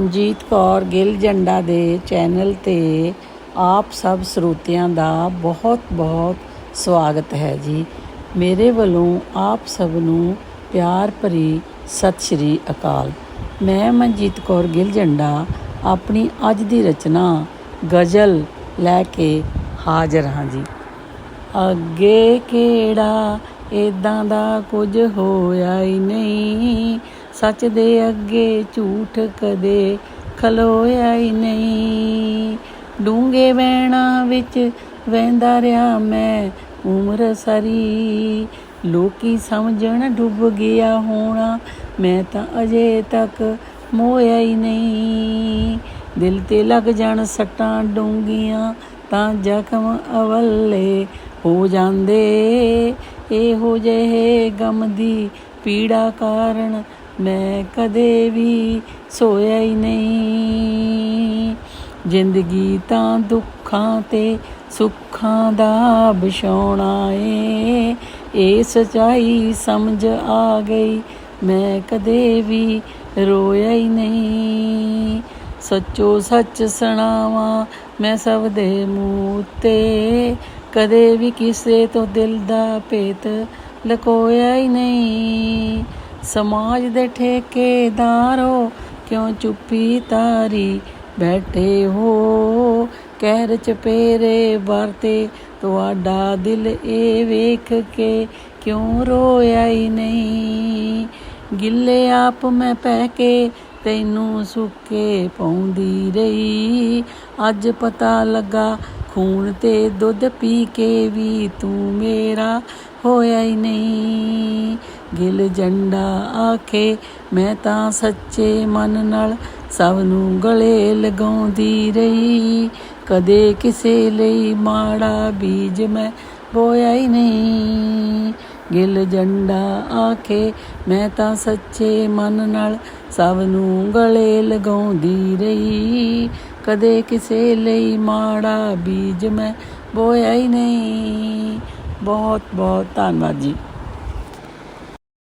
ਮਨਜੀਤ ਕੌਰ ਗਿੱਲ ਜੰਡਾ ਦੇ ਚੈਨਲ ਤੇ ਆਪ ਸਭ ਸਰੋਤਿਆਂ ਦਾ ਬਹੁਤ-ਬਹੁਤ ਸਵਾਗਤ ਹੈ ਜੀ। ਮੇਰੇ ਵੱਲੋਂ ਆਪ ਸਭ ਨੂੰ ਪਿਆਰ ਭਰੀ ਸਤਿ ਸ਼੍ਰੀ ਅਕਾਲ। ਮੈਂ ਮਨਜੀਤ ਕੌਰ ਗਿੱਲ ਜੰਡਾ ਆਪਣੀ ਅੱਜ ਦੀ ਰਚਨਾ ਗਜ਼ਲ ਲੈ ਕੇ ਹਾਜ਼ਰ ਹਾਂ ਜੀ। ਅੱਗੇ ਕਿਹੜਾ ਇਦਾਂ ਦਾ ਕੁਝ ਹੋਇਆ ਹੀ ਨਹੀਂ। ਸੱਚ ਦੇ ਅੱਗੇ ਝੂਠ ਕਦੇ ਖਲੋਇਆ ਹੀ ਨਹੀਂ। ਡੂੰਗੇ ਵਹਿਣਾ ਵਿੱਚ ਵਹਿੰਦਾ ਰਿਹਾ ਮੈਂ ਉਮਰ ਸਾਰੀ। ਲੋਕੀ ਸਮਝਣ ਡੁੱਬ ਗਿਆ ਹੋਣਾ, ਮੈਂ ਤਾਂ ਅਜੇ ਤੱਕ ਮੋਇਆ ਹੀ ਨਹੀਂ। ਦਿਲ ਤੇ ਲੱਗ ਜਾਣ ਸੱਟਾਂ ਡੂੰਗੀਆਂ ਤਾਂ ਜ਼ਖਮ ਅਵੱਲੇ ਹੋ ਜਾਂਦੇ। ਇਹੋ ਜਿਹੇ ਗਮ ਦੀ ਪੀੜਾ ਕਾਰਨ ਮੈਂ ਕਦੇ ਵੀ ਸੋਇਆ ਹੀ ਨਹੀਂ। ਜ਼ਿੰਦਗੀ ਤਾਂ ਦੁੱਖਾਂ ਤੇ ਸੁੱਖਾਂ ਦਾ ਵਿਛਾਉਣਾ ਏ। ਇਹ ਸਚਾਈ ਸਮਝ ਆ ਗਈ, ਮੈਂ ਕਦੇ ਵੀ ਰੋਇਆ ਹੀ ਨਹੀਂ। ਸੱਚੋ ਸੱਚ ਸੁਣਾਵਾਂ ਮੈਂ ਸਭ ਦੇ ਮੂੰਹ ਤੇ ਕਦੇ ਵੀ ਕਿਸੇ ਤੋਂ ਦਿਲ ਦਾ ਭੇਤ ਲਕੋਇਆ ਹੀ ਨਹੀਂ। ਸਮਾਜ ਦੇ ਠੇਕੇਦਾਰੋ, ਕਿਉਂ ਚੁੱਪੀ ਤਾਰੀ ਬੈਠੇ ਹੋ? ਕਹਿਰ ਚਪੇਰੇ ਵਰਤੇ, ਤੁਹਾਡਾ ਦਿਲ ਇਹ ਵੇਖ ਕੇ ਕਿਉਂ ਰੋਇਆ ਹੀ ਨਹੀਂ? ਗਿੱਲੇ ਆਪ ਮੈਂ ਪੈ ਕੇ ਤੈਨੂੰ ਸੁੱਕੇ ਪਾਉਂਦੀ ਰਹੀ। ਅੱਜ ਪਤਾ ਲੱਗਾ ਖੂਨ ਤੇ ਦੁੱਧ ਪੀ ਕੇ ਵੀ ਤੂੰ ਮੇਰਾ ਹੋਇਆ ਹੀ ਨਹੀਂ। ਗਿਲ ਜੰਡਾ ਆਖੇ, ਮੈਂ ਤਾਂ ਸੱਚੇ ਮਨ ਨਾਲ ਸਭ ਨੂੰ ਗਲੇ ਲਗਾਉਂਦੀ ਰਹੀ। ਕਦੇ ਕਿਸੇ ਲਈ ਮਾੜਾ ਬੀਜ ਮੈਂ ਬੋਇਆ ਹੀ ਨਹੀਂ। ਗਿਲ ਜੰਡਾ ਆਖੇ, ਮੈਂ ਤਾਂ ਸੱਚੇ ਮਨ ਨਾਲ ਸਭ ਨੂੰ ਗਲੇ ਲਗਾਉਂਦੀ ਰਹੀ। ਕਦੇ ਕਿਸੇ ਲਈ ਮਾੜਾ ਬੀਜ ਮੈਂ ਬੋਇਆ ਹੀ ਨਹੀਂ। ਬਹੁਤ ਬਹੁਤ ਧੰਨਵਾਦ ਜੀ।